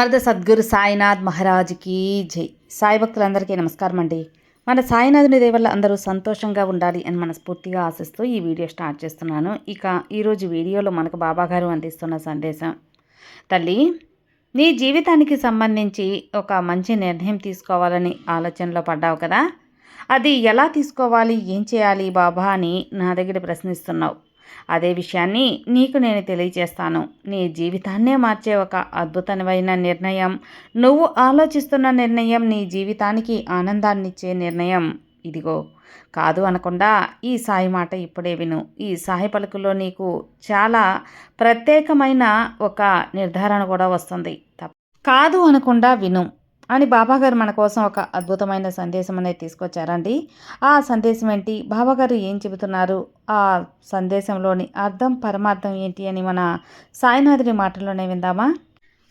సమర్థ సద్గురు సాయినాథ్ మహారాజ్కి జై. సాయి భక్తులందరికీ నమస్కారం అండి. మన సాయినాథుని దేవల్ల అందరూ సంతోషంగా ఉండాలి అని మనస్ఫూర్తిగా ఆశిస్తూ ఈ వీడియో స్టార్ట్ చేస్తున్నాను. ఇక ఈరోజు వీడియోలో మనకు బాబాగారు అందిస్తున్న సందేశం. తల్లి నీ జీవితానికి సంబంధించి ఒక మంచి నిర్ణయం తీసుకోవాలని ఆలోచనలో పడ్డావు కదా? అది ఎలా తీసుకోవాలి? ఏం చేయాలి బాబా అని నా దగ్గర ప్రశ్నిస్తున్నావు. అదే విషయాన్ని నీకు నేను తెలియజేస్తాను. నీ జీవితాన్నే మార్చే ఒక అద్భుతమైన నిర్ణయం. నువ్వు ఆలోచిస్తున్న నిర్ణయం నీ జీవితానికి ఆనందాన్నిచ్చే నిర్ణయం. ఇదిగో కాదు అనకుండా ఈ సాయి మాట ఇప్పుడే విను. ఈ సాయి పలుకులో నీకు చాలా ప్రత్యేకమైన ఒక నిర్ధారణ కూడా వస్తుంది. కాదు అనకుండా విను. అని బాబాగారు మన కోసం ఒక అద్భుతమైన సందేశం అనేది తీసుకొచ్చారండి. ఆ సందేశం ఏంటి? బాబాగారు ఏం చెబుతున్నారు? ఆ సందేశంలోని అర్థం పరమార్థం ఏంటి అని మన సాయినాథుని మాటల్లోనే విందామా?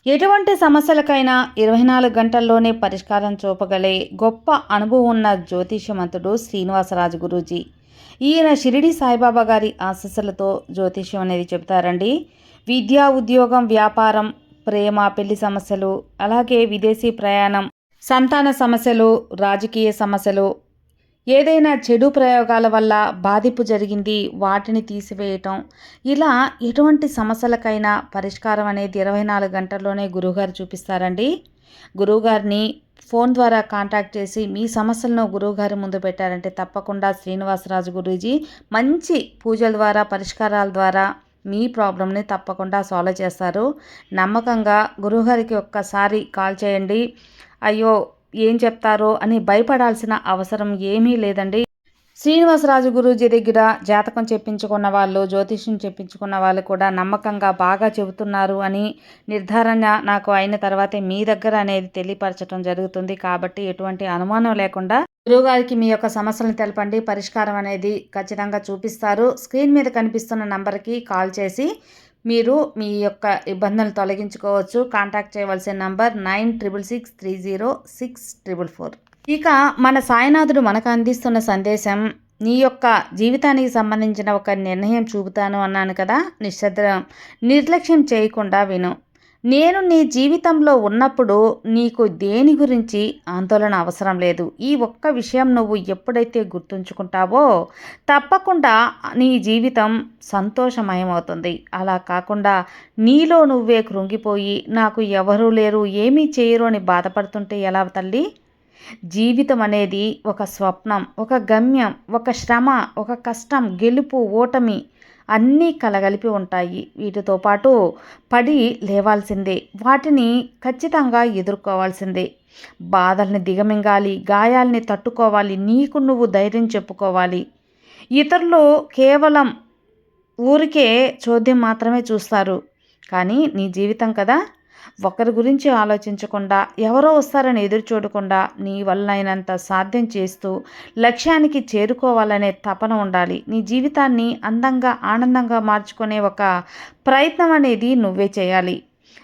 ఎటువంటి సమస్యలకైనా ఇరవై నాలుగు గంటల్లోనే పరిష్కారం చూపగలే గొప్ప అనుభవం ఉన్న జ్యోతిష్యమంతుడు శ్రీనివాసరాజు గురూజీ. ఈయన షిరిడి సాయిబాబా గారి ఆశస్సులతో జ్యోతిష్యం అనేది చెబుతారండి. విద్యా ఉద్యోగం వ్యాపారం ప్రేమ పెళ్ళి సమస్యలు అలాగే విదేశీ ప్రయాణం సంతాన సమస్యలు రాజకీయ సమస్యలు ఏదైనా చెడు ప్రయోగాల వల్ల బాధింపు జరిగింది వాటిని తీసివేయటం. ఇలా ఎటువంటి సమస్యలకైనా పరిష్కారం అనేది ఇరవై నాలుగు గంటల్లోనే గురువుగారు చూపిస్తారండి. గురువుగారిని ఫోన్ ద్వారా కాంటాక్ట్ చేసి మీ సమస్యలను గురువుగారి ముందు పెట్టారంటే తప్పకుండా శ్రీనివాసరాజు గురూజీ మంచి పూజల ద్వారా పరిష్కారాల ద్వారా మీ ప్రాబ్లమ్ని తప్పకుండా సాల్వ్ చేస్తారు. నమ్మకంగా గురువుగారికి ఒక్కసారి కాల్ చేయండి. అయ్యో ఏం చెప్తారో అని భయపడాల్సిన అవసరం ఏమీ లేదండి. శ్రీనివాసరాజు గురూజీ దగ్గర జాతకం చెప్పించుకున్న వాళ్ళు జ్యోతిష్యం చెప్పించుకున్న వాళ్ళు కూడా నమ్మకంగా బాగా చెబుతున్నారు అని నిర్ధారణ నాకు అయిన తర్వాతే మీ దగ్గర అనేది తెలియపరచడం జరుగుతుంది. కాబట్టి ఎటువంటి అనుమానం లేకుండా గురువుగారికి మీ యొక్క సమస్యలను తెలపండి. పరిష్కారం అనేది ఖచ్చితంగా చూపిస్తారు. స్క్రీన్ మీద కనిపిస్తున్న నంబర్కి కాల్ చేసి మీరు మీ యొక్క ఇబ్బందులను తొలగించుకోవచ్చు. కాంటాక్ట్ చేయవలసిన number nine triple six three zero six triple four. ఇక మన సాయినాథుడు మనకు అందిస్తున్న సందేశం నీ యొక్క జీవితానికి సంబంధించిన ఒక నిర్ణయం చూపుతాను అన్నాను కదా నిశ్శబ్ద నిర్లక్ష్యం చేయకుండా విను. నేను నీ జీవితంలో ఉన్నప్పుడు నీకు దేని గురించి ఆందోళన అవసరం లేదు. ఈ ఒక్క విషయం నువ్వు ఎప్పుడైతే గుర్తుంచుకుంటావో తప్పకుండా నీ జీవితం సంతోషమయమవుతుంది. అలా కాకుండా నీలో నువ్వే కృంగిపోయి నాకు ఎవరూ లేరు ఏమీ చేయరు అని బాధపడుతుంటే ఎలా తల్లి? జీవితం అనేది ఒక స్వప్నం ఒక గమ్యం ఒక శ్రమ ఒక కష్టం గెలుపు ఓటమి అన్నీ కలగలిపి ఉంటాయి. వీటితో పాటు పడి లేవాల్సిందే వాటిని ఖచ్చితంగా ఎదుర్కోవాల్సిందే. బాధల్ని దిగమింగాలి గాయాల్ని తట్టుకోవాలి నీకు నువ్వు ధైర్యం చెప్పుకోవాలి. ఇతరులు కేవలం ఊరికే చోద్యం మాత్రమే చూస్తారు. కానీ నీ జీవితం కదా? ఒకరి గురించి ఆలోచించకుండా ఎవరో వస్తారని ఎదురు చూడకుండా నీ వల్లైనంత సాధ్యం చేస్తూ లక్ష్యానికి చేరుకోవాలనే తపన ఉండాలి. నీ జీవితాన్ని అందంగా ఆనందంగా మార్చుకునే ఒక ప్రయత్నం అనేది నువ్వే చేయాలి.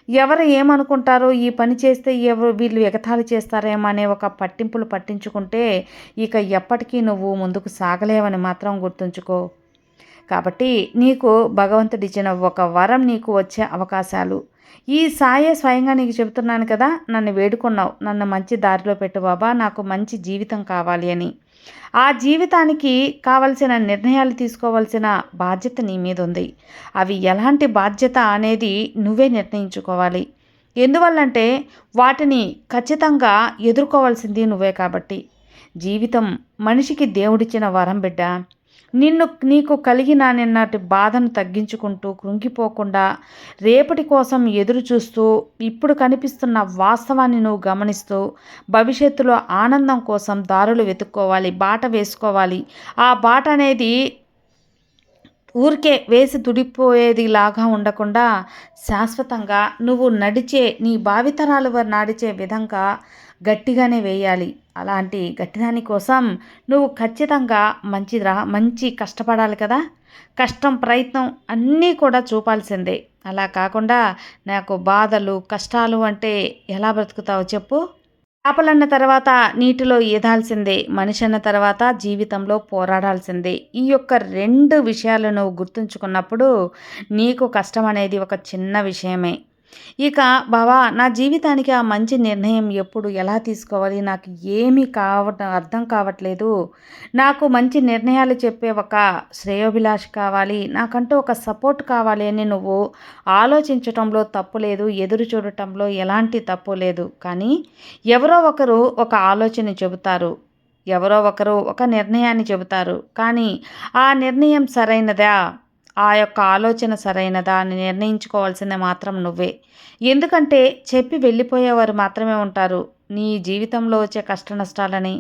ఎవరు ఏమనుకుంటారో ఈ పని చేస్తే ఎవరు వీళ్ళు ఎగతాళి చేస్తారేమో అనే ఒక పట్టింపులు పట్టించుకుంటే ఇక ఎప్పటికీ నువ్వు ముందుకు సాగలేవని మాత్రం గుర్తుంచుకో. కాబట్టి నీకు భగవంతుడిచ్చిన ఒక వరం నీకు వచ్చే అవకాశాలు. ఈ సాయే స్వయంగా నీకు చెబుతున్నాను కదా నన్ను వేడుకున్నావు. నన్ను మంచి దారిలో పెట్టు బాబా నాకు మంచి జీవితం కావాలి అని. ఆ జీవితానికి కావలసిన నిర్ణయాలు తీసుకోవాల్సిన బాధ్యత నీ మీద ఉంది అవి ఎలాంటి బాధ్యత అనేది నువ్వే నిర్ణయించుకోవాలి. ఎందువల్లంటే వాటిని ఖచ్చితంగా ఎదుర్కోవాల్సింది నువ్వే కాబట్టి. జీవితం మనిషికి దేవుడిచ్చిన వరం బిడ్డ. నిన్ను నీకు కలిగిన నిన్నటి బాధను తగ్గించుకుంటూ కృంగిపోకుండా రేపటి కోసం ఎదురు చూస్తూ ఇప్పుడు కనిపిస్తున్న వాస్తవాన్ని నువ్వు గమనిస్తూ భవిష్యత్తులో ఆనందం కోసం దారులు వెతుక్కోవాలి బాట వేసుకోవాలి. ఆ బాట అనేది ఊరికే వేసి తుడిపోయేది లాగా ఉండకుండా శాశ్వతంగా నువ్వు నడిచే నీ భావితరాలు నడిచే విధంగా గట్టిగానే వేయాలి. అలాంటి గట్టిదాని కోసం నువ్వు ఖచ్చితంగా మంచిదిరా రా మంచి కష్టపడాలి కదా. కష్టం ప్రయత్నం అన్నీ కూడా చూపాల్సిందే. అలా కాకుండా నాకు బాధలు కష్టాలు అంటే ఎలా బ్రతుకుతావో చెప్పు. చేపలన్న తర్వాత నీటిలో ఈదాల్సిందే మనిషి అన్న తర్వాత జీవితంలో పోరాడాల్సిందే. ఈ యొక్క రెండు విషయాలను గుర్తుంచుకున్నప్పుడు నీకు కష్టం అనేది ఒక చిన్న విషయమే. ఇక బావా నా జీవితానికి ఆ మంచి నిర్ణయం ఎప్పుడు ఎలా తీసుకోవాలి? నాకు ఏమీ కావటం అర్థం కావట్లేదు. నాకు మంచి నిర్ణయాలు చెప్పే ఒక శ్రేయోభిలాష కావాలి. నాకంటూ ఒక సపోర్ట్ కావాలి అని నువ్వు ఆలోచించటంలో తప్పు లేదు ఎదురు చూడటంలో ఎలాంటి తప్పు లేదు. కానీ ఎవరో ఒకరు ఒక ఆలోచన చెబుతారు. ఎవరో ఒకరు ఒక నిర్ణయాన్ని చెబుతారు. కానీ ఆ నిర్ణయం సరైనదా? ఆ యొక్క ఆలోచన సరైనదా అని నిర్ణయించుకోవాల్సిందే మాత్రం నువ్వే. ఎందుకంటే చెప్పి వెళ్ళిపోయేవారు మాత్రమే ఉంటారు. నీ జీవితంలో వచ్చే కష్ట నష్టాలని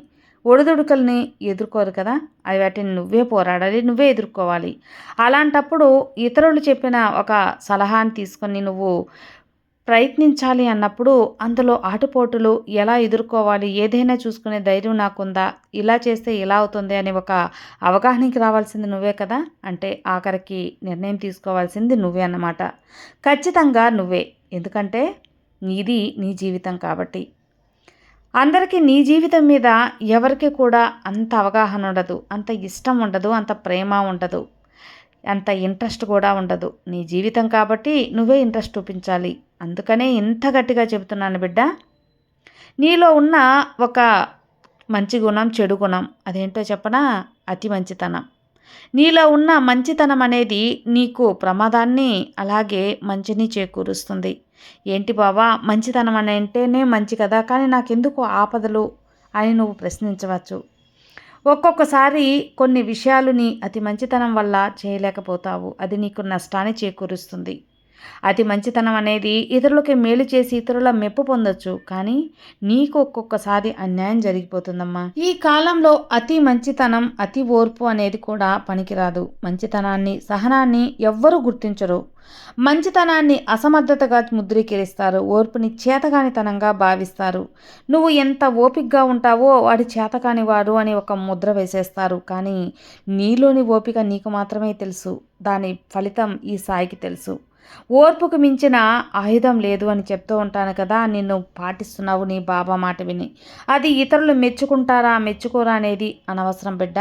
ఒడిదుడుకుల్ని ఎదుర్కోరు కదా. అవి వాటిని నువ్వే పోరాడాలి నువ్వే ఎదుర్కోవాలి. అలాంటప్పుడు ఇతరులు చెప్పిన ఒక సలహాని తీసుకొని నువ్వు ప్రయత్నించాలి అన్నప్పుడు అందులో ఆటుపోటులు ఎలా ఎదుర్కోవాలి ఏదైనా చూసుకునే ధైర్యం నాకుందా ఇలా చేస్తే ఇలా అవుతుంది అని ఒక అవగాహనకి రావాల్సింది నువ్వే కదా? అంటే ఆఖరికి నిర్ణయం తీసుకోవాల్సింది నువ్వే అన్నమాట. ఖచ్చితంగా నువ్వే. ఎందుకంటే నీది నీ జీవితం కాబట్టి. అందరికీ నీ జీవితం మీద ఎవరికి కూడా అంత అవగాహన ఉండదు. అంత ఇష్టం ఉండదు. అంత ప్రేమ ఉండదు. అంత ఇంట్రెస్ట్ కూడా ఉండదు. నీ జీవితం కాబట్టి నువ్వే ఇంట్రెస్ట్ చూపించాలి. అందుకనే ఇంత గట్టిగా చెబుతున్నాను బిడ్డ. నీలో ఉన్న ఒక మంచి గుణం చెడు గుణం అదేంటో చెప్పనా? అతి మంచితనం. నీలో ఉన్న మంచితనం అనేది నీకు ప్రమాదాన్ని అలాగే మంచిని చేకూరుస్తుంది. ఏంటి బావా? మంచితనం అని అంటేనే మంచి కదా? కానీ నాకెందుకు ఆపదలు అని నువ్వు ప్రశ్నించవచ్చు. ఒక్కొక్కసారి కొన్ని విషయాలు నీ అతి మంచితనం వల్ల చేయలేకపోతావు. అది నీకు నష్టాన్ని చేకూరుస్తుంది. అతి మంచితనం అనేది ఇతరులకి మేలు చేసి ఇతరుల మెప్పు పొందొచ్చు. కానీ నీకు ఒక్కొక్కసారి అన్యాయం జరిగిపోతుందమ్మా. ఈ కాలంలో అతి మంచితనం అతి ఓర్పు అనేది కూడా పనికిరాదు. మంచితనాన్ని సహనాన్ని ఎవ్వరూ గుర్తించరు. మంచితనాన్ని అసమర్థతగా ముద్రీకరిస్తారు. ఓర్పుని చేతకానితనంగా భావిస్తారు. నువ్వు ఎంత ఓపికగా ఉంటావో వాడి చేతకాని వాడు అని ఒక ముద్ర వేసేస్తారు. కానీ నీలోని ఓపిక నీకు మాత్రమే తెలుసు. దాని ఫలితం ఈ సాయికి తెలుసు. ఓర్పుకు మించిన ఆయుధం లేదు అని చెప్తూ ఉంటాను కదా నిన్ను పాటిస్తున్నావు నీ బాబా మాట విని. అది ఇతరులు మెచ్చుకుంటారా మెచ్చుకోరా అనేది అనవసరం బిడ్డ.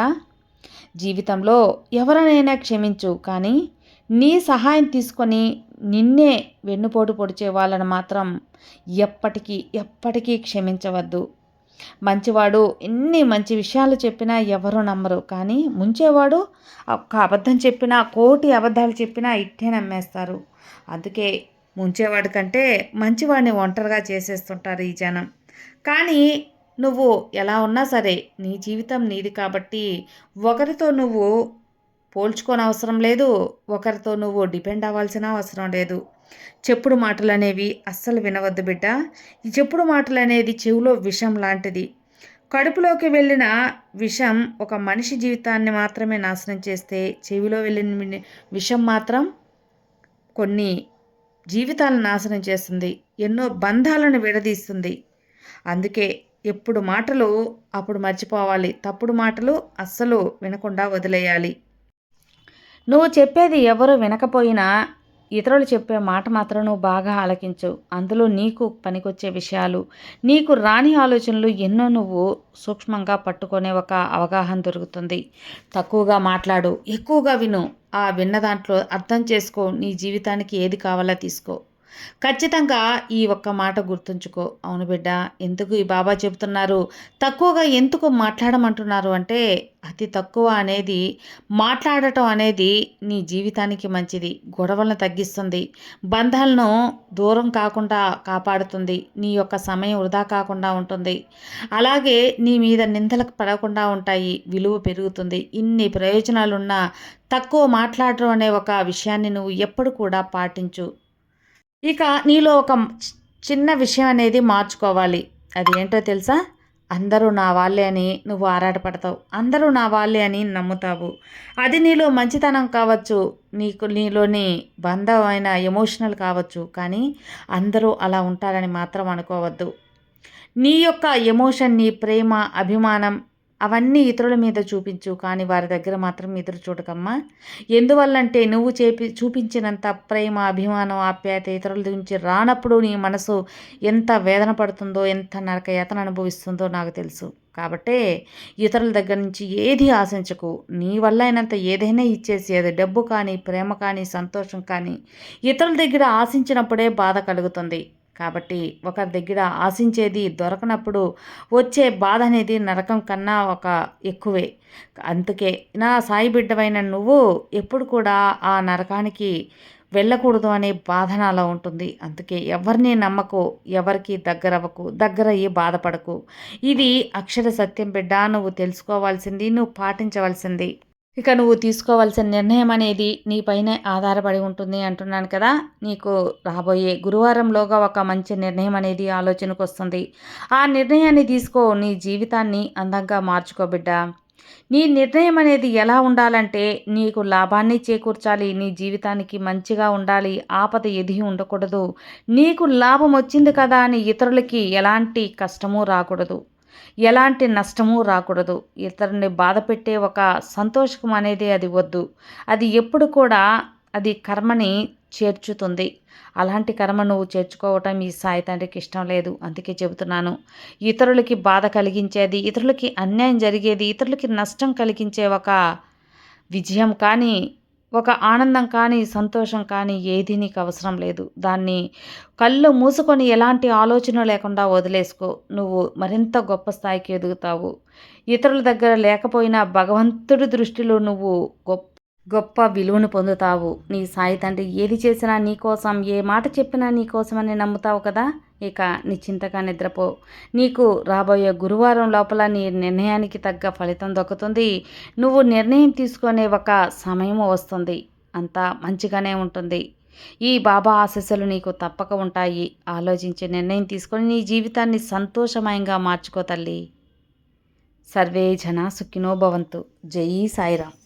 జీవితంలో ఎవరినైనా క్షమించు కానీ నీ సహాయం తీసుకొని నిన్నే వెన్నుపోటు పొడిచే వాళ్ళని మాత్రం ఎప్పటికీ ఎప్పటికీ క్షమించవద్దు. మంచివాడు ఎన్ని మంచి విషయాలు చెప్పినా ఎవరు నమ్మరు. కానీ ముంచేవాడు ఒక్క అబద్ధం చెప్పినా కోటి అబద్ధాలు చెప్పినా ఇట్టే నమ్మేస్తారు. అందుకే ముంచేవాడి కంటే మంచివాడిని ఒంటరిగా చేసేస్తుంటారు ఈ జనం. కానీ నువ్వు ఎలా ఉన్నా సరే నీ జీవితం నీది కాబట్టి ఒకరితో నువ్వు పోల్చుకోనవసరం లేదు ఒకరితో నువ్వు డిపెండ్ అవ్వాల్సిన అవసరం లేదు. చెప్పుడు మాటలు అనేవి అస్సలు వినవద్దు బిడ్డ. ఈ చెప్పుడు మాటలు అనేది చెవిలో విషం లాంటిది. కడుపులోకి వెళ్ళిన విషం ఒక మనిషి జీవితాన్ని మాత్రమే నాశనం చేస్తే చెవిలో వెళ్ళిన విషం మాత్రం కొన్ని జీవితాలను నాశనం చేస్తుంది. ఎన్నో బంధాలను విడదీస్తుంది. అందుకే ఎప్పుడు మాటలు అప్పుడు మర్చిపోవాలి. తప్పుడు మాటలు అస్సలు వినకుండా వదిలేయాలి. నువ్వు చెప్పేది ఎవరు వినకపోయినా ఇతరులు చెప్పే మాట మాత్రం నువ్వు బాగా ఆలకించు. అందులో నీకు పనికొచ్చే విషయాలు నీకు రాని ఆలోచనలు ఎన్నో నువ్వు సూక్ష్మంగా పట్టుకునే ఒక అవగాహన దొరుకుతుంది. తక్కువగా మాట్లాడు ఎక్కువగా విను. ఆ విన్న దాంట్లో అర్థం చేసుకో నీ జీవితానికి ఏది కావాలో తీసుకో. ఖచ్చితంగా ఈ ఒక్క మాట గుర్తుంచుకో. అవును బిడ్డ ఎందుకు ఈ బాబా చెబుతున్నారు? తక్కువగా ఎందుకు మాట్లాడమంటున్నారు అంటే అతి తక్కువ అనేది మాట్లాడటం అనేది నీ జీవితానికి మంచిది గొడవలను తగ్గిస్తుంది బంధాలను దూరం కాకుండా కాపాడుతుంది నీ యొక్క సమయం వృధా కాకుండా ఉంటుంది. అలాగే నీ మీద నిందలకు పడకుండా ఉంటాయి విలువ పెరుగుతుంది ఇన్ని ప్రయోజనాలున్నా తక్కువ మాట్లాడటం అనే ఒక విషయాన్ని నువ్వు ఎప్పుడు కూడా పాటించు. ఇక నీలో ఒక చిన్న విషయం అనేది మార్చుకోవాలి. అది ఏంటో తెలుసా? అందరూ నా వాళ్ళే అని నువ్వు ఆరాటపడతావు. అందరూ నా వాళ్ళే అని నమ్ముతావు. అది నీలో మంచితనం కావచ్చు నీకు నీలోని బంధమైన ఎమోషనల్ కావచ్చు కానీ అందరూ అలా ఉంటారని మాత్రం అనుకోవద్దు. నీ యొక్క ఎమోషన్ నీ ప్రేమ అభిమానం అవన్నీ ఇతరుల మీద చూపించు కానీ వారి దగ్గర మాత్రం ఎదురు చూడకమ్మా. ఎందువల్లంటే నువ్వు చేపి చూపించినంత ప్రేమ అభిమానం ఆప్యాయత ఇతరుల గురించి రానప్పుడు నీ మనసు ఎంత వేదన పడుతుందో ఎంత నరక యాతన అనుభవిస్తుందో నాకు తెలుసు. కాబట్టే ఇతరుల దగ్గర నుంచి ఏది ఆశించకు. నీ వల్ల అయినంత ఏదైనా ఇచ్చేసి అది డబ్బు కానీ ప్రేమ కానీ సంతోషం కానీ ఇతరుల దగ్గర ఆశించినప్పుడే బాధ కలుగుతుంది. కాబట్టి ఒకరి దగ్గర ఆశించేది దొరకనప్పుడు వచ్చే బాధ అనేది నరకం కన్నా ఒక ఎక్కువే. అందుకే నా సాయి బిడ్డవైన నువ్వు ఎప్పుడు కూడా ఆ నరకానికి వెళ్ళకూడదు అనే బాధ నాలో ఉంటుంది. అందుకే ఎవరిని నమ్మకు ఎవరికి దగ్గరవ్వకు దగ్గర అయ్యి బాధపడకు. ఇది అక్షర సత్యం బిడ్డ నువ్వు తెలుసుకోవాల్సింది నువ్వు పాటించవలసింది. ఇక నువ్వు తీసుకోవాల్సిన నిర్ణయం అనేది నీపైనే ఆధారపడి ఉంటుంది అంటున్నాను కదా. నీకు రాబోయే గురువారంలోగా ఒక మంచి నిర్ణయం అనేది ఆలోచనకు వస్తుంది. ఆ నిర్ణయాన్ని తీసుకో నీ జీవితాన్ని అందంగా మార్చుకోబిడ్డ నీ నిర్ణయం అనేది ఎలా ఉండాలంటే నీకు లాభాన్ని చేకూర్చాలి నీ జీవితానికి మంచిగా ఉండాలి ఆపద ఎదిగి ఉండకూడదు. నీకు లాభం వచ్చింది కదా అని ఇతరులకి ఎలాంటి కష్టము రాకూడదు. ఎలాంటి నష్టము రాకూడదు. ఇతరుని బాధ పెట్టే ఒక సంతోషం అనేది అది వద్దు. అది ఎప్పుడు కూడా అది కర్మని చేర్చుతుంది. అలాంటి కర్మ నువ్వు చేర్చుకోవటం ఈ సాయి తండ్రికి ఇష్టం లేదు. అందుకే చెబుతున్నాను. ఇతరులకి బాధ కలిగించేది ఇతరులకి అన్యాయం జరిగేది ఇతరులకి నష్టం కలిగించే ఒక విజయం కానీ ఒక ఆనందం కానీ సంతోషం కానీ ఏది నీకు అవసరం లేదు. దాన్ని కళ్ళు మూసుకొని ఎలాంటి ఆలోచన లేకుండా వదిలేసుకో. నువ్వు మరింత గొప్ప స్థాయికి ఎదుగుతావు. ఇతరుల దగ్గర లేకపోయినా భగవంతుడి దృష్టిలో నువ్వు గొప్ప గొప్ప విలువను పొందుతావు. నీ సాయి తండ్రి ఏది చేసినా నీకోసం ఏ మాట చెప్పినా నీకోసమని నమ్ముతావు కదా? ఇక నిశ్చింతగా నిద్రపో. నీకు రాబోయే గురువారం లోపల నీ నిర్ణయానికి తగ్గ ఫలితం దొక్కుతుంది. నువ్వు నిర్ణయం తీసుకునే ఒక సమయం వస్తుంది. అంతా మంచిగానే ఉంటుంది. ఈ బాబా ఆశస్సులు నీకు తప్పక ఉంటాయి. ఆలోచించి నిర్ణయం తీసుకొని నీ జీవితాన్ని సంతోషమయంగా మార్చుకో తల్లి. సర్వే జన సుఖినో భవంతు. జై సాయిరామ్.